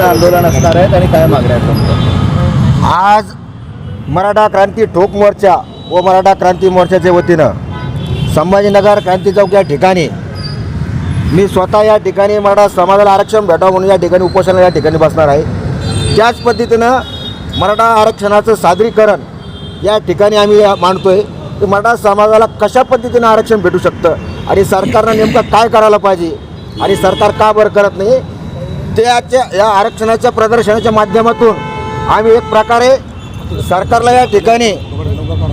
आंदोलन असणार आहेत आणि काय मागण्या आहेत आज मराठा क्रांती ठोक मोर्चा व मराठा क्रांती मोर्चाच्या वतीनं संभाजीनगर क्रांती चौक या ठिकाणी मी स्वतः या ठिकाणी मराठा समाजाला आरक्षण भेटावं म्हणून या ठिकाणी उपोषणाला या ठिकाणी बसणार आहे. त्याच पद्धतीनं मराठा आरक्षणाचं सादरीकरण या ठिकाणी आम्ही या- आहे की मराठा समाजाला कशा पद्धतीनं आरक्षण भेटू शकतं आणि सरकारनं नेमकं काय करायला पाहिजे आणि सरकार का बरं करत नाही त्याच्या या आरक्षणाच्या प्रदर्शनाच्या माध्यमातून आम्ही एक प्रकारे सरकारला या ठिकाणी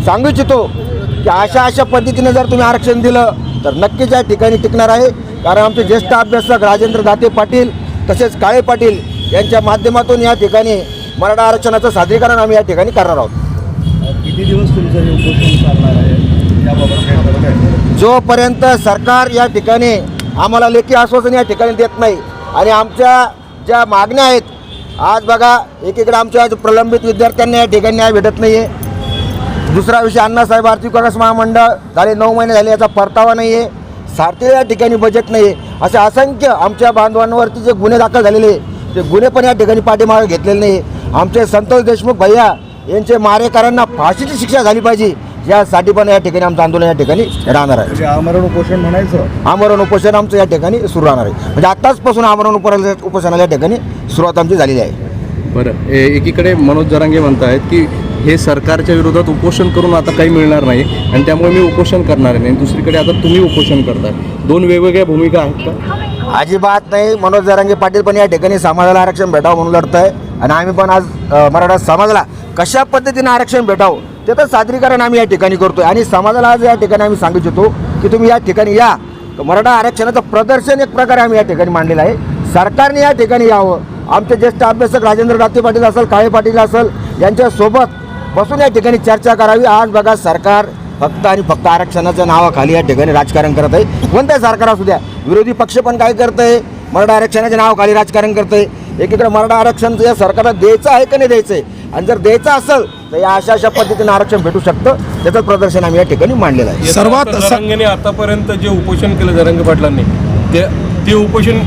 सांगू इच्छितो की अशा अशा पद्धतीने जर तुम्ही आरक्षण दिलं तर नक्कीच या ठिकाणी टिकणार आहे. कारण आमचे ज्येष्ठ अभ्यासक राजेंद्र दाते पाटील तसेच काळे पाटील यांच्या माध्यमातून या ठिकाणी मराठा आरक्षणाचं सादरीकरण आम्ही या ठिकाणी करणार आहोत. किती दिवस तुमचं? जोपर्यंत सरकार या ठिकाणी आम्हाला लेखी आश्वासन या ठिकाणी देत नाही आणि आमच्या ज्या मागण्या आहेत आज बघा एकीकडे आमच्या आज प्रलंबित विद्यार्थ्यांना या ठिकाणी न्याय भेटत नाही आहे दुसरा विषय अण्णासाहेब आर्थिक विकास महामंडळ झाले नऊ महिने झाले याचा परतावा नाही आहे सारथी या ठिकाणी बजेट नाही आहे असे असंख्य आमच्या बांधवांवरती जे गुन्हे दाखल झालेले ते गुन्हे पण या ठिकाणी पाठीमागे घेतलेले नाही आमचे संतोष देशमुख भैया यांचे मारेकरांना फाशीची शिक्षा झाली पाहिजे. यासाठी पण या ठिकाणी आमचं आंदोलन या ठिकाणी राहणार आहे. म्हणजे आमरण उपोषण म्हणायचं? आमरण उपोषण आमचं या ठिकाणी सुरू राहणार आहे. म्हणजे आत्ताचपासून आमरण उपोषण उपोषणाला या ठिकाणी सुरुवात आमची झालेली आहे. बरं. ए- एकीकडे मनोज जरांगे म्हणतायत की हे सरकारच्या विरोधात उपोषण करून आता काही मिळणार नाही आणि त्यामुळे मी उपोषण करणार नाही. आणि दुसरीकडे आता तुम्ही उपोषण करताय. दोन वेगवेगळ्या भूमिका आहेत का? अजिबात नाही. मनोज जरांगे पाटील पण या ठिकाणी समाजाला आरक्षण भेटावं म्हणून लढत आहे आणि आम्ही पण आज अ, मराठा समाजाला कशा पद्धतीने आरक्षण भेटावं त्याचं सादरीकरण आम्ही या ठिकाणी करतो आणि समाजाला आज या ठिकाणी आम्ही सांगू इच्छितो की तुम्ही या ठिकाणी या. मराठा आरक्षणाचं प्रदर्शन एक प्रकारे आम्ही या ठिकाणी मांडलेलं आहे. सरकारने या ठिकाणी यावं. आमचे ज्येष्ठ अभ्यासक राजेंद्र दाते पाटील असेल काळे पाटील असेल यांच्यासोबत बसून या ठिकाणी चर्चा करावी. आज बघा सरकार फक्त आणि फक्त आरक्षणाच्या नावाखाली या ठिकाणी राजकारण करत आहे. कोणत्या सरकार असू द्या. विरोधी पक्ष पण काय करत आहे मराठा आरक्षणाच्या नावाखाली राजकारण करत आहे एकीकडे मराठा आरक्षण या सरकारला द्यायचं आहे का नाही द्यायचं आहे आणि जर द्यायचं असेल तर या अशा अशा पद्धतीने आरक्षण भेटू शकतं. त्याचं प्रदर्शन आम्ही या ठिकाणी मांडलेलं आहे. सर्वात जरांगेने आतापर्यंत जे उपोषण केलं जरांगे पाटलांनी ते ते उपोषण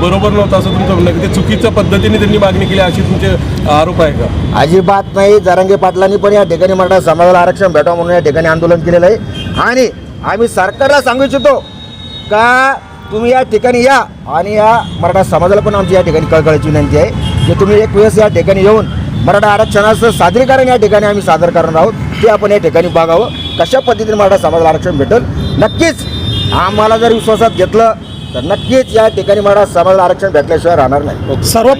बरोबर नव्हतं असं तुमचं म्हणणं आहे की ते चुकीच्या पद्धतीने त्यांनी मागणी केली अशी तुमचे आरोप आहे का? अजिबात नाही. जरांगे पाटलांनी पण या ठिकाणी मराठा समाजाला आरक्षण भेटावं म्हणून या ठिकाणी आंदोलन केलेलं आहे. आणि आम्ही सरकारला सांगू इच्छितो का तुम्ही या ठिकाणी या आणि या मराठा समाजाला पण आमची या ठिकाणी कळकळीची विनंती आहे. की तुम्ही एक वेळेस या ठिकाणी येऊन मराठा आरक्षणाचं सादरीकरण या ठिकाणी आम्ही सादर करणार आहोत. ते आपण या ठिकाणी बघावं. कशा पद्धतीने मराठा समाजाला आरक्षण भेटेल? नक्कीच आम्हाला जर विश्वासात घेतलं तर नक्कीच या ठिकाणी मराठा समाजाला आरक्षण भेटल्याशिवाय राहणार नाही. सर्व